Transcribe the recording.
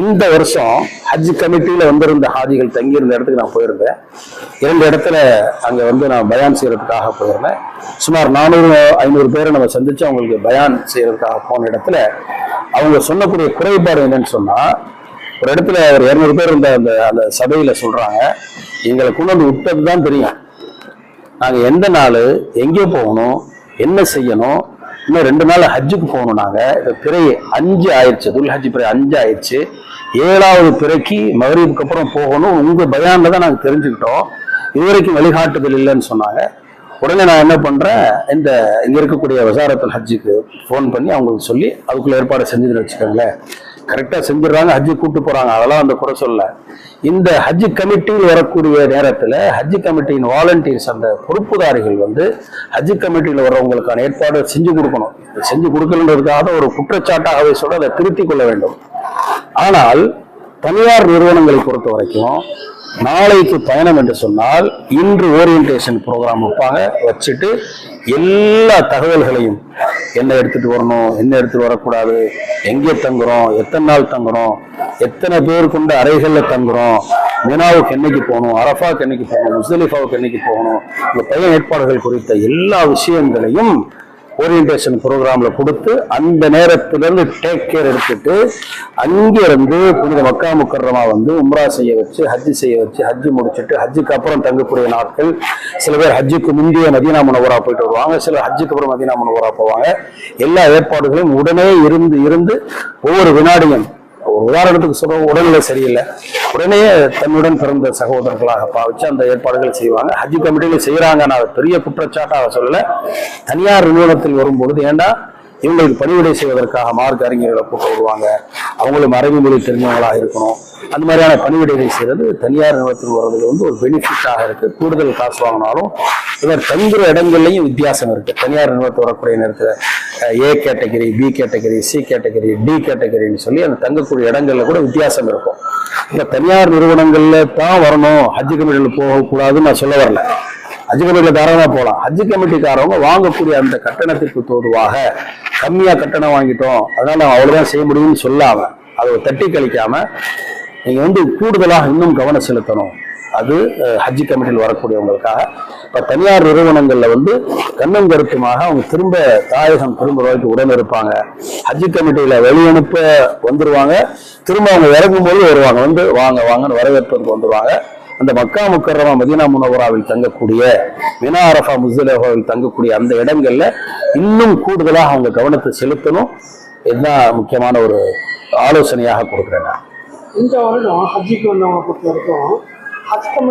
இந்த வருஷம் ஹஜ் கமிட்டியில வந்திருந்த ஹாஜிகள் தங்கியிருந்த இடத்துக்கு நான் போயிருந்தேன். இரண்டு இடத்துல அங்க வந்து நான் பயான் செய்யறதுக்காக போயிருந்தேன். சுமார் நானூறு ஐநூறு பேரை நம்ம சந்திச்சு அவங்களுக்கு பயான் செய்யறதுக்காக போன இடத்துல அவங்க சொன்னக்கூடிய குறைபாடு என்னன்னு சொன்னா ஒரு இடத்துல ஒரு இருநூறு பேர் இருந்த அந்த அந்த சபையில சொல்றாங்க எங்களை கொண்டு வந்து விட்டது தான் தெரியும். நாங்க எந்த நாள் எங்கே போகணும் என்ன செய்யணும் இன்னும் ரெண்டு நாள் ஹஜ்ஜுக்கு போகணும் நாங்கள் இப்போ பிறை அஞ்சு ஆயிடுச்சு துல் ஹஜ் பிறை அஞ்சு ஆயிடுச்சு. ஏழாவது பிறைக்கு மகரீபுக்கு அப்புறம் போகணும். உங்கள் பயானில் தான் நாங்கள் தெரிஞ்சுக்கிட்டோம். இதுவரைக்கும் வழிகாட்டுதல் இல்லைன்னு சொன்னாங்க. உடனே நான் என்ன பண்ணுறேன் இந்த இங்கே இருக்கக்கூடிய விசாரத்தில் ஹஜ்ஜுக்கு ஃபோன் பண்ணி அவங்களுக்கு சொல்லி அதுக்குள்ள ஏற்பாடு செஞ்சுன்னு வச்சுக்கோங்களேன். கரெக்டாக செஞ்சிடறாங்க ஹஜ்ஜு கூப்பிட்டு போகிறாங்க அதெல்லாம் அந்த குறை சொல்ல. இந்த ஹஜ் கமிட்டியில் வரக்கூடிய நேரத்தில் ஹஜ் கமிட்டியின் வாலண்டியர்ஸ் அந்த பொறுப்புதாரிகள் வந்து ஹஜ் கமிட்டியில் வர்றவங்களுக்கான ஏற்பாடு செஞ்சு கொடுக்கணும். செஞ்சு கொடுக்கலன்றதுக்காக ஒரு குற்றச்சாட்டாகவே சொல்ல அதை திருத்திக் கொள்ள வேண்டும். ஆனால் தனியார் நிறுவனங்களை பொறுத்த வரைக்கும் நாளைக்கு பயணம் என்று சொன்னால் இன்று ஓரியன்டேஷன் ப்ரோக்ராம் வைப்பாங்க வச்சுட்டு எல்லா தகவல்களையும் என்ன எடுத்துட்டு வரணும் என்ன எடுத்துட்டு வரக்கூடாது எங்கே தங்குறோம் எத்தனை நாள் தங்குறோம் எத்தனை பேர் கொண்ட அறைகளில் தங்குறோம் மினாவுக்கு என்னைக்கு போகணும் அரஃபாவுக்கு என்னைக்கு போகணும் முசலிஃபாவுக்கு என்னைக்கு போகணும் இந்த பயண ஏற்பாடுகள் குறித்த எல்லா விஷயங்களையும் ஓரியன்டேஷன் ப்ரோக்ராமில் கொடுத்து அந்த நேரத்திலேருந்து டேக் கேர் எடுத்துட்டு அங்கேருந்து புனித மக்கா முக்கரமா வந்து உம்ரா செய்ய வச்சு ஹஜ்ஜு செய்ய வச்சு ஹஜ்ஜு முடிச்சுட்டு ஹஜ்ஜுக்கு அப்புறம் தங்கக்கூடிய நாட்கள். சில பேர் ஹஜ்ஜுக்கு முந்தைய மதீனா முனவரா போயிட்டு வருவாங்க சிலர் ஹஜ்ஜுக்கு அப்புறம் மதீனா முனவரா போவாங்க. எல்லா ஏற்பாடுகளையும் உடனே இருந்து இருந்து ஒவ்வொரு வினாடியும் உதாரணத்துக்கு சொல்ற உடல்நிலை சரியில்லை. உடனே தன்னுடன் பிறந்த சகோதரர்களாக பாவிச்சு அந்த ஏற்பாடுகள் செய்வாங்க. ஹஜ் கமிட்டியில செய்யறாங்க. நான் பெரிய குற்றச்சாட்டாக சொல்லல. தனியார் நிறுவனத்தில் வரும்பொழுது ஏண்டா இவங்களுக்கு பணிவிடை செய்வதற்காக மார்க் அறிஞர்களை கூட்ட வருவாங்க. அவங்களும் மறைவு மொழி தெரிஞ்சவங்களாக இருக்கணும். அந்த மாதிரியான பணிவிடைகளை செய்யறது தனியார் நிறுவனத்தில் வர்றதுல வந்து ஒரு பெனிஃபிட்டாக இருக்கு. கூடுதல் காசு வாங்கினாலும் இவர் தங்குற இடங்கள்லையும் வித்தியாசம் இருக்கு. தனியார் நிறுவனத்தில் வரக்கூடிய நேரத்தில் A category B category C category D கேட்டகரின்னு சொல்லி அந்த தங்கக்கூடிய இடங்கள்ல கூட வித்தியாசம் இருக்கும். இந்த தனியார் நிறுவனங்கள்ல தான் வரணும். ஹஜ் கமிட்டியில் போகக்கூடாதுன்னு நான் சொல்ல வரல. ஹஜ் கமிட்டியில் தாராளமாக போகலாம். ஹஜ் கமிட்டிக்காரவங்க வாங்கக்கூடிய அந்த கட்டணத்திற்கு தோதுவாக கம்மியாக கட்டணம் வாங்கிட்டோம் அதனால் நாங்கள் அவ்வளோதான் செய்ய முடியும்னு சொல்லாம அதை தட்டி கழிக்காம நீங்கள் வந்து கூடுதலாக இன்னும் கவனம் செலுத்தணும். அது ஹஜ் கமிட்டியில் வரக்கூடியவங்களுக்காக. இப்போ தனியார் நிறுவனங்களில் வந்து கண்ணும் கருத்துமாக அவங்க திரும்ப தாயகம் திரும்ப வரைக்கும் உடன் இருப்பாங்க. ஹஜ் கமிட்டியில் வெளியனுப்ப வந்துடுவாங்க திரும்ப அவங்க இறங்கும்போது வருவாங்க. வந்து வாங்க வாங்கன்னு வரவேற்பதற்கு வந்துருவாங்க. அந்த மக்கா முக்கரமா மதீனா முனவராவில் தங்கக்கூடிய மினா அரஃபா முஸ்தலிஃபாவில் தங்கக்கூடிய அந்த இடங்கள்ல இன்னும் கூடுதலாக அவங்க கவனத்தை செலுத்தணும். இதுதான் முக்கியமான ஒரு ஆலோசனையாக கொடுக்குறேன் இந்த வருடம் ஹஜ்ஜிக்கு வந்தவங்க பொறுத்த வரைக்கும் ஹஜ்